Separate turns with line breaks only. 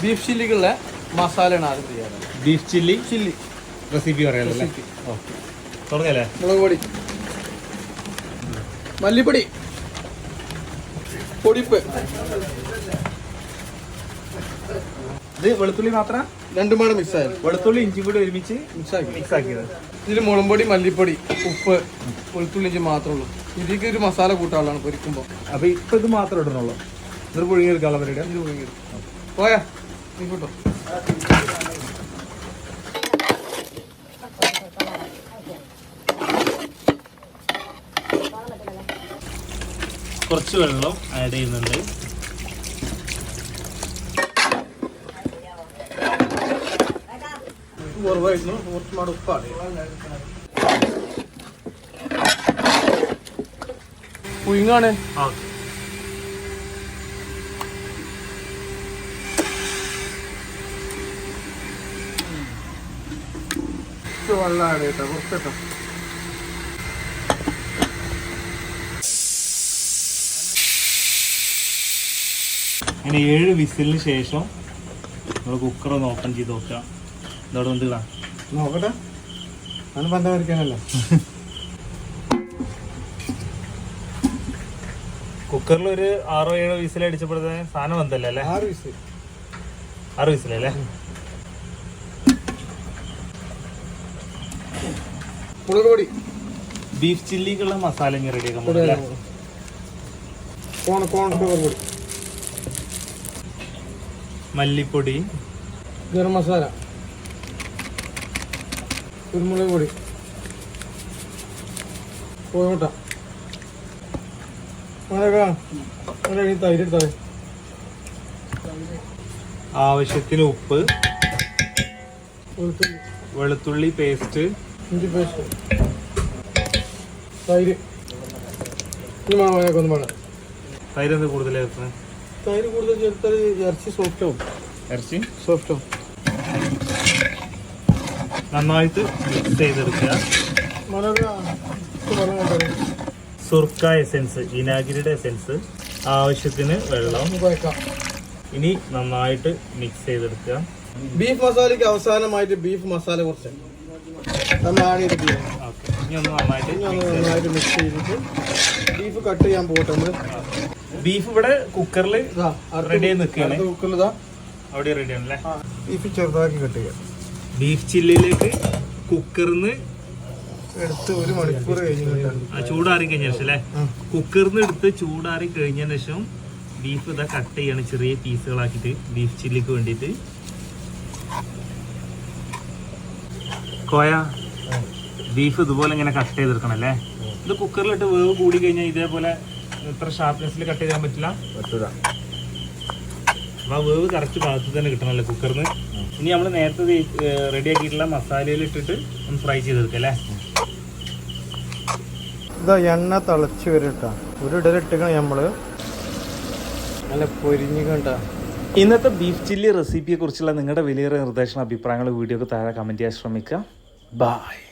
Beef ചില്ലിക്കുള്ള മസാലയാണ് ആദ്യം ചെയ്യാറ്.
Beef chilli
chilli.
റെസിപ്പി. തുടങ്ങല്ലേ?
മുളക് പൊടി. മല്ലിപ്പൊടി. പൊടിപ്പ്.
ഇത് വെളുത്തുള്ളി മാത്രം?
രണ്ടും കൂടെ മിക്സ് ആയത്
വെളുത്തുള്ളി ഇഞ്ചി കൂടി ഒരുമിച്ച്
മിക്സ് ആക്കി
മിക്സ് ആക്കിയത്
ഇതിൽ മുളമ്പൊടി മല്ലിപ്പൊടി ഉപ്പ് വെളുത്തുള്ളി ഇഞ്ചി മാത്രമേ ഉള്ളൂ. ഇതിലേക്ക് ഒരു മസാല കൂട്ടാനുള്ളതാണ് പൊരിക്കുമ്പോൾ
അപ്പൊ ഇപ്പൊ ഇത് മാത്രം ഇടണുള്ളൂ ഇത് പുഴുങ്ങി എടുക്കാനുള്ള പരിപാടി.
ഇത് പോയാ? നീക്കോട്ടോ
കുറച്ച് വെള്ളം ആഡ് ചെയ്യുന്നുണ്ട്.
കുറവായിരുന്നു. കുറച്ച് മാട് ഉപ്പാണ്. പുയിങ്ങാണ്
ഓക്കെ
വെള്ളമാണ് കേട്ടോ കുറച്ച് കേട്ടോ
ഇനി ഏഴ് വിസിലിന് ശേഷം നമ്മൾ കുക്കർ ഒന്ന് ഓപ്പൺ ചെയ്ത് നോക്കുക. ഇതോടെ കൊണ്ടുള്ള
നോക്കട്ടെ. അത് പന്ത വരയ്ക്കാനല്ലോ?
കുക്കറിൽ ഒരു ആറോ ഏഴോ വിസിൽ അടിച്ചപ്പോഴത്തേന് സാധനം വന്നല്ലേ അല്ലേ?
ആറ് വിസിൽ.
ആറ് വിസിലല്ലേ?
മുളക്
ബീഫ് ചില്ലിക്കുള്ള മസാല ഇങ്ങനെ പറ്റില്ല
കോൺ കോൺ ഫ്ലവർ പൊടി
മല്ലിപ്പൊടി.
ഗരം മസാല. കുരുമുളക് പൊടി കോഴിമുട്ട അങ്ങനെ തൈര് എടുത്താൽ
ആവശ്യത്തിന് ഉപ്പ്
വെളുത്തുള്ളി.
പേസ്റ്റ്
ഇഞ്ചി പേസ്റ്റ്. തൈര്. ഇനി മാങ്ങയൊക്കെ ഒന്ന് വേണം.
തൈര് എന്ത് കൂടുതൽ ചേർക്കുന്നത്
തൈര് കൂടുതൽ ചേർത്താൽ ഇറച്ചി സോഫ്റ്റ് ആവും.
ഇറച്ചി?
സോഫ്റ്റ് ആവും.
നന്നായിട്ട് മിക്സ് ചെയ്തെടുക്കുക. സുർക്ക എസെൻസ് വിനാഗിരിയുടെ എസെൻസ് ആവശ്യത്തിന് വെള്ളം. ഇനി നന്നായിട്ട് മിക്സ് ചെയ്തെടുക്കുക.
ബീഫ് മസാലയ്ക്ക് അവസാനമായിട്ട് ബീഫ് മസാല കുറച്ച്. നമ്മൾ ആഡ് ചെയ്തിട്ട്
ഓക്കെ ഇനി ഒന്ന് നന്നായിട്ട്
മിക്സ് ചെയ്തിട്ട് ബീഫ് കട്ട് ചെയ്യാൻ പോട്ടെ നമ്മൾ.
ബീഫ് ഇവിടെ കുക്കറിൽ
അടുത്ത
നിൽക്കുകയാണ്.
കുക്കറിൽ
അവിടെ റെഡി ആണല്ലേ
ബീഫ് ചെറുതാക്കി കട്ട് ചെയ്യാം.
ബീഫ് ചില്ലിയിലേക്ക് കുക്കറിന്ന്
എടുത്ത് ഒരു മണിക്കൂർ കഴിഞ്ഞിട്ടാണ്
ചൂടാറി കഴിഞ്ഞ ശേഷം അല്ലേ
കുക്കറിൽ
കുക്കറിന്ന് എടുത്ത് ചൂടാറി കഴിഞ്ഞതിന് ശേഷം ബീഫ് ഇതാ കട്ട് ചെയ്യാണ് ചെറിയ പീസുകളാക്കിയിട്ട് ബീഫ് ചില്ലിക്ക് വേണ്ടിയിട്ട്. കോയ ബീഫ് ഇതുപോലെ ഇങ്ങനെ കട്ട് ചെയ്തെടുക്കണം അല്ലേ? ഇത് കുക്കറിലിട്ട് വേവ് കൂടി കഴിഞ്ഞാൽ ഇതേപോലെ ഇത്ര ഷാർപ്നെസ്സിൽ കട്ട് ചെയ്യാൻ പറ്റില്ല.
പറ്റൂല.
അപ്പൊ ആ വേവ് കറക്റ്റ് ഭാഗത്ത് തന്നെ കിട്ടണം കുക്കറിന് ഇനി നമ്മൾ നേരത്തെ റെഡി ആക്കിയിട്ടുള്ള മസാലയിൽ ഇട്ടിട്ട് ഒന്ന് ഫ്രൈ ചെയ്തെടുക്കാം അല്ലേ?
ഇതാ എണ്ണ തിളച്ച് വരട്ടാ. ഒരു ഇടലിട്ടിക്കണം നമ്മൾ. നല്ല പൊരിഞ്ഞു കണ്ട.
ഇന്നത്തെ ബീഫ് ചില്ലി റെസിപ്പിയെക്കുറിച്ചുള്ള നിങ്ങളുടെ വലിയ നിർദ്ദേശങ്ങൾ അഭിപ്രായങ്ങൾ വീഡിയോക്ക് താഴെ കമന്റ് ചെയ്യാൻ ശ്രമിക്കുക. ബായ്